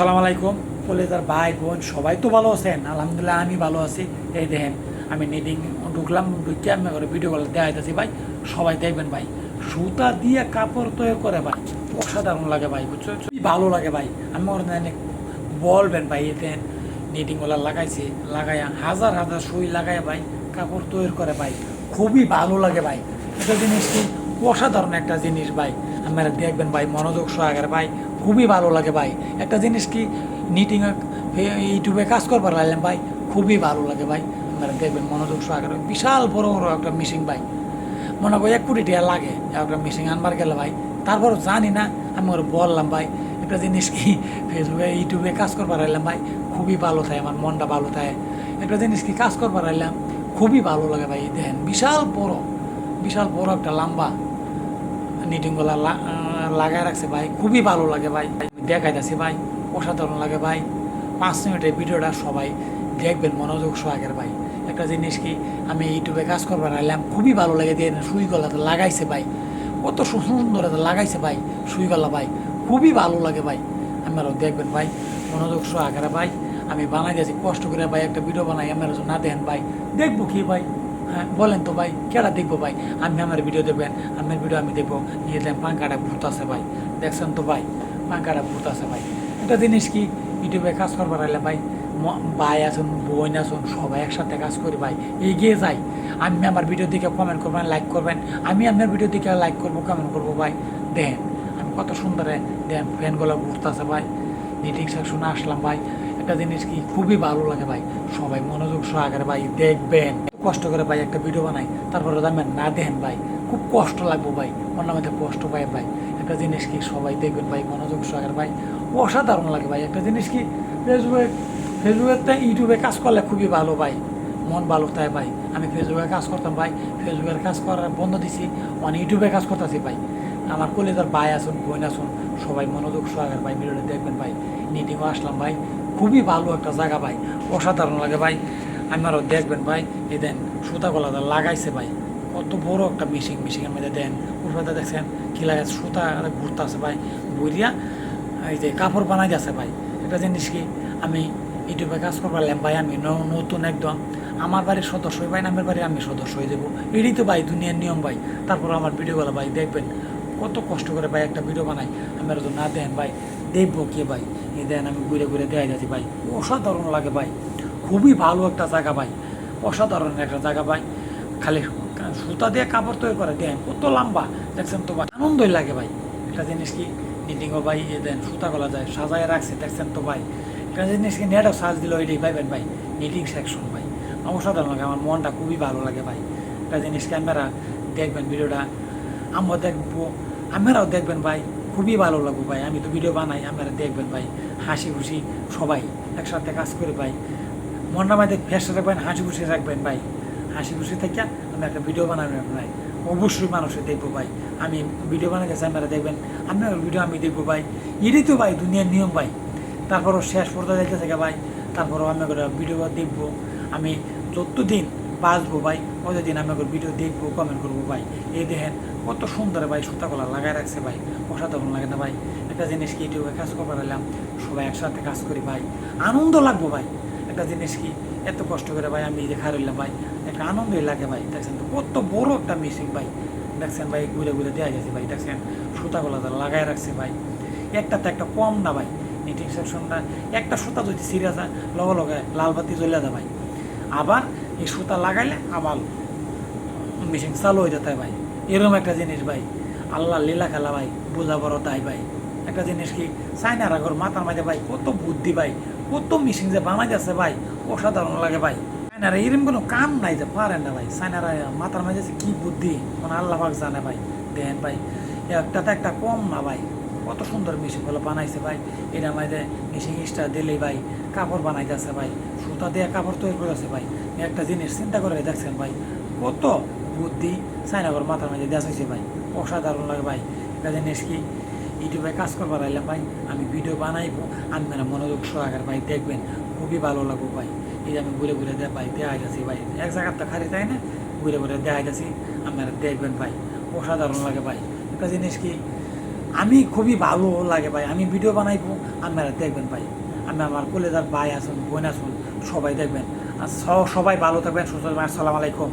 আসসালামু আলাইকুম। কলেজার ভাই, বোন সবাই তো ভালো আছেন? আলহামদুলিল্লাহ, আমি ভালো আছি। এই দেখেন, আমি নিডিং ঢুকলাম, ঢুকে আমি করে ভিডিও কল দেখাইতেছি। ভাই, সবাই দেখবেন ভাই। সুতা দিয়ে কাপড় তৈরি করে ভাই, অসাধারণ লাগে ভাই, বুঝছ? ভালো লাগে ভাই। আমি বলবেন ভাই এতে নিডিংগুলো লাগাইছি লাগাইয়া হাজার হাজার সুই লাগাইয়া ভাই, কাপড় তৈরি করে ভাই। খুবই ভালো লাগে ভাই। এটা জিনিস কি, অসাধারণ একটা জিনিস ভাই। আপনারা দেখবেন ভাই, মনোযোগ সহকারে ভাই খুবই ভালো লাগে ভাই। একটা জিনিস কি নিটিং ইউটিউবে কাজ করবার লাগলাম ভাই, খুবই ভালো লাগে ভাই। আপনারা দেখবেন মনোযোগ সহকারে, বিশাল বড় বড় একটা মিশিং ভাই। মনে করি এক কোটি টাকা লাগে একটা মিশিং আনবার গেলে ভাই। তারপর জানি না, আমি ওর বললাম ভাই, একটা জিনিস কি ফেসবুকে ইউটিউবে কাজ করবার এলাম ভাই, খুবই ভালো থাকে, আমার মনটা ভালো থাকে। একটা জিনিস কি, কাজ করবার এলাম খুবই ভালো লাগে ভাই, দেখেন বিশাল বড় বিশাল বড় একটা লম্বা নিটিংগুলা লাগায় রাখছে ভাই, খুবই ভালো লাগে ভাই। দেখাই দেখাইতেছি ভাই, অসাধারণ লাগে ভাই। পাঁচ মিনিটের ভিডিওটা সবাই দেখবেন, মনোযোগ সহাগের ভাই। একটা জিনিস কি, আমি ইউটিউবে কাজ করবার আইলাম, খুবই ভালো লাগে দিয়ে সুই গলাতে লাগাইছে ভাই। কত সুন্দর লাগাইছে ভাই সুই গলা ভাই, খুবই ভালো লাগে ভাই। আপনারাও দেখবেন ভাই, মনোযোগ সহাকারে ভাই। আমি বানাই দিয়েছি কষ্ট করে ভাই একটা ভিডিও বানাই যদি না দেন ভাই, দেখব কি ভাই? বলেন তো ভাই, কেডা দেখব ভাই? আমি আমার ভিডিও দেখবেন, আমার ভিডিও আমি দেখব। নিয়ে দেন পাঙ্কাটা ভূত আছে ভাই, দেখছেন তো ভাই? পাঙ্কাটা ভূত আছে ভাই। একটা জিনিস কি, ইউটিউবে কাজ করবার আইলে ভাই ভাই আছেন, বোন আছেন, সবাই একসাথে কাজ করি ভাই, এগিয়ে যাই। আমি আমার ভিডিও দিকে কমেন্ট করবেন লাইক করবেন। আমি আপনার ভিডিও দিকে লাইক করব কমেন্ট করব ভাই। দেন, আমি কত সুন্দরে, দেন ফ্যানগুলো ঘুরতেছে ভাই। মিটিং সেকশনে আসলাম ভাই। একটা জিনিস কি, খুবই ভালো লাগে ভাই, সবাই মনোযোগ সহকারে ভাই দেখবেন। কষ্ট করে ভাই একটা ভিডিও বানাই, তারপরে জানবেন, না, দেখেন ভাই, খুব কষ্ট লাগবো ভাই, অন্য মধ্যে কষ্ট পাই ভাই। একটা জিনিস কি সবাই দেখবেন ভাই, মনোযোগ সহকারে ভাই, অসাধারণ লাগে ভাই। একটা জিনিস কি ফেসবুকে ফেসবুকে ইউটিউবে কাজ করলে খুবই ভালো ভাই, মন ভালো তাই ভাই। আমি ফেসবুকে কাজ করতাম ভাই ফেসবুকের কাজ করার বন্ধ দিছি মানে ইউটিউবে কাজ করতেছি ভাই। আমার কলেজের ভাই আসুন বোন আসুন সবাই মনোযোগ সহকারে ভাই ভিডিওটা দেখবেন ভাই। মিটিংও আসলাম ভাই, খুবই ভালো একটা জায়গা ভাই, অসাধারণ লাগে ভাই। আমারও দেখবেন ভাই, এই দেন সুতা গলাটা লাগাইছে ভাই। কত বড় একটা মিশিং মিশিংয়ের মধ্যে দেন। উপরে দেখছেন কি লাগাইছে, সুতা ঘুরতে আছে ভাই। বইরিয়া এই যে কাপড় বানাই যাচ্ছে ভাই। একটা জিনিস কি, আমি ইউটিউবে কাজ করলাম ভাই, আমি নতুন একদম। আমার বাড়ির সদস্য ভাই, নামের বাড়ির আমি সদস্য হয়ে যাব। এটাই তো ভাই দুনিয়ার নিয়ম ভাই। তারপর আমার ভিডিওগুলো ভাই দেখবেন, কত কষ্ট করে ভাই একটা ভিডিও বানাই। আমার তো না দেন ভাই, দেখব কে ভাই। এই দেন আমি ঘুরে ঘুরে দেখাই যাচ্ছি ভাই। অসাধারণ লাগে ভাই। খুবই ভালো একটা জায়গা ভাই। অসাধারণ একটা জায়গা ভাই। খালি সুতা দিয়ে কাপড় তৈরি করে দেন কত লম্বা। দেখছেন তো ভাই, আনন্দই লাগে ভাই। একটা জিনিস কি নিটিংও ভাই দেন সুতা গলা যায়, সাজায় রাখছে, দেখছেন তো ভাই। একটা জিনিস কি নেটও সাজ দিল ওইটাই পাইবেন ভাই নিটিং সেকশন ভাই। অসাধারণ লাগে, আমার মনটা খুবই ভালো লাগে ভাই। একটা জিনিস ক্যামেরা দেখবেন ভিডিওটা আমরা দেখব আপনারাও দেখবেন ভাই, খুবই ভালো লাগবো ভাই। আমি তো ভিডিও বানাই আপনারা দেখবেন ভাই, হাসি খুশি সবাই একসাথে কাজ করে ভাই। মনটা মাঝে ফেস রাখবেন হাসি খুশি রাখবেন ভাই। হাসি খুশি থেকে আমি একটা ভিডিও বানাবেন ভাই। অবশ্যই মানুষের দেখব, ভাই। আমি ভিডিও বানাই গেছি আপনারা দেখবেন আপনার ভিডিও আমি দেখব, ভাই। এটাই তো, ভাই, দুনিয়ার নিয়ম, ভাই। তারপরও শেষ পর্যন্ত যাইতে থাকে, ভাই। তারপরও আমি ভিডিও দেখব। আমি যতদিন বাঁচবো, ভাই কতদিন আমি করে ভিডিও দেখব কমেন্ট করব, ভাই। এই দেখেন, কত সুন্দর, ভাই সুতাগুলা লাগাই রাখছে, ভাই। অসাধারণ লাগে না, ভাই? একটা জিনিস কি, ইউটিউবে কাজ করবার সবাই একসাথে কাজ করি, ভাই। আনন্দ লাগবো, ভাই। একটা জিনিস কি, এত কষ্ট করে ভাই আমি দেখা রইলাম ভাই, একটা আনন্দই লাগে ভাই, দেখছেন তো? কত বড় একটা মেশিন ভাই, দেখছেন ভাই, ঘুরে ঘুরে দেওয়া গেছে ভাই, দেখছেন? সুতাগুলা লাগাই রাখছে ভাই। একটাতে একটা কম না ভাই নিটিং সেকশনটা একটা সুতা যদি সিরিয়াস হয় লগে লগে লাল বাতি জ্বলে দেয় ভাই। আবার এই সুতা লাগাইলে আবার মেশিন চালু হয়ে যেতে ভাই। এরকম একটা জিনিস ভাই আল্লাহ লীলা খেলা ভাই বোঝা বড় তাই ভাই। একটা জিনিস কি চাইনার আগর মাথার মাঝে ভাই, কত বুদ্ধি ভাই কত মেশিন যে বানাই যাচ্ছে ভাই, অসাধারণ লাগে ভাই। চাইনারা এরম কোনো কাম নাই যে, পারেন না ভাই। চাইনারা মাথার মাঝে কি বুদ্ধি মানে আল্লাহ পাক জানে ভাই। দেখেন ভাই, একটাতে একটা কম না ভাই। কত সুন্দর মেশিনগুলো বানাইছে ভাই। এটা মাঝে মেশিন স্টার দিলেই ভাই কাপড় বানাইতেছে ভাই। সুতা দিয়ে কাপড় তৈরি করেছে ভাই। একটা জিনিস চিন্তা করে দেখছেন ভাই, কত বুদ্ধি সাইনাগর মাথার মাঝে দেওয়া হয়েছে ভাই। অসাধারণ লাগে ভাই। একটা জিনিস কি ইউটিউবে কাজ করবার আইলাম ভাই, আমি ভিডিও বানাইবো মানে মনোযোগ সহকার ভাই দেখবেন, খুবই ভালো লাগবো ভাই। এই যে আমি ঘুরে ঘুরে দেখ ভাই দেখাই যাচ্ছি ভাই। এক জায়গার তো খালি, তাই না? ঘুরে ঘুরে দেখাই যাচ্ছি আপনারা দেখবেন ভাই। অসাধারণ লাগে ভাই। একটা জিনিস কি, আমি খুবই ভালো লাগে ভাই। আমি ভিডিও বানাইবো, আপনারা দেখবেন ভাই। আমি আমার কলেজার ভাই আসুন বোন আসুন সবাই দেখবেন। আর সবাই ভালো থাকবেন, সুস্থ আসসালামু আলাইকুম।